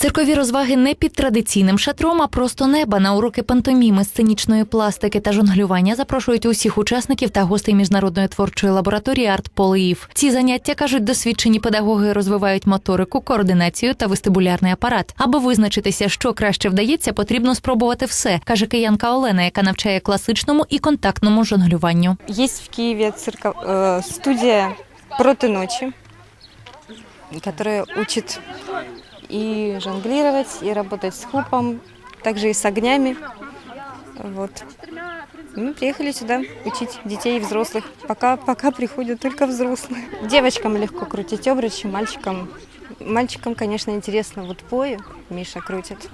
Циркові розваги не під традиційним шатром, а просто неба на уроки пантоміми, сценічної пластики та жонглювання запрошують усіх учасників та гостей міжнародної творчої лабораторії Арт Полиїв. Ці заняття кажуть, досвідчені педагоги розвивають моторику, координацію та вестибулярний апарат. Аби визначитися, що краще вдається, потрібно спробувати все, каже киянка Олена, яка навчає класичному і контактному жонглюванню. Есть в Киеве цирко- э, студия «Проты ночи», которая учит и жонглировать, и работать с хупом, также и с огнями. Вот. Мы приехали сюда учить детей и взрослых. Пока, пока приходят только взрослые. Девочкам легко крутить обручи, мальчикам, мальчикам, конечно, интересно вот пою, Миша крутит,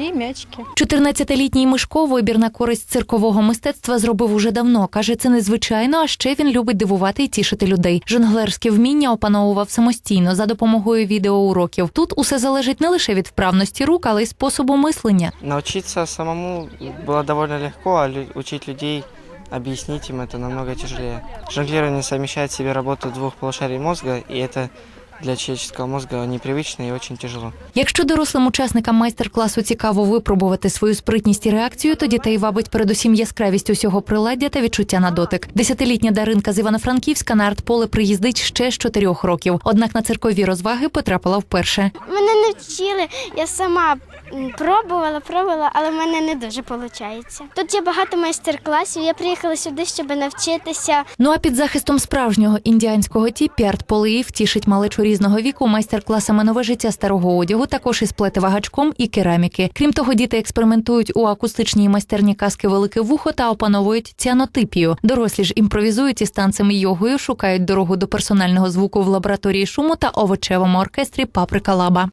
и мячики. 14-літній Мишко вибір на користь циркового мистецтва зробив уже давно. каже, це незвичайно, а ще він любить дивувати і тішити людей. Жонглерське вміння опановував самостійно за допомогою відеоуроків. Тут усе залежить не лише від вправності рук, але й способу мислення. Научиться самому было довольно легко, а лю- учить людей, объяснить им это намного тяжелее. Жонглирование совмещает в себе работу двух полушарий мозга, и это для человеческого мозга непривично і очень тяжело. Якщо дорослим учасникам майстер-класу цікаво випробувати свою спритність і реакцію, то дітей вабить передусім яскравість усього приладдя та відчуття на дотик. Десятилітня Даринка з Івано-Франківська на артполе приїздить ще з чотирьох років. Однак на циркові розваги потрапила вперше. Мене не вчили, я сама пробувала, пробувала, але в мене не дуже виходить. Тут є багато майстер-класів. Я приїхала сюди, щоб навчитися. Ну а під захистом справжнього індіанського тіпі артполеїв тішить малечу різного віку майстер-класами нове життя старого одягу, також із плетивагачком і кераміки. Крім того, діти експериментують у акустичній майстерні казки Велике вухо та опановують ціанотипію. Дорослі ж імпровізують із танцем і йогою, шукають дорогу до персонального звуку в лабораторії шуму та овочевому оркестрі Паприка Лаба.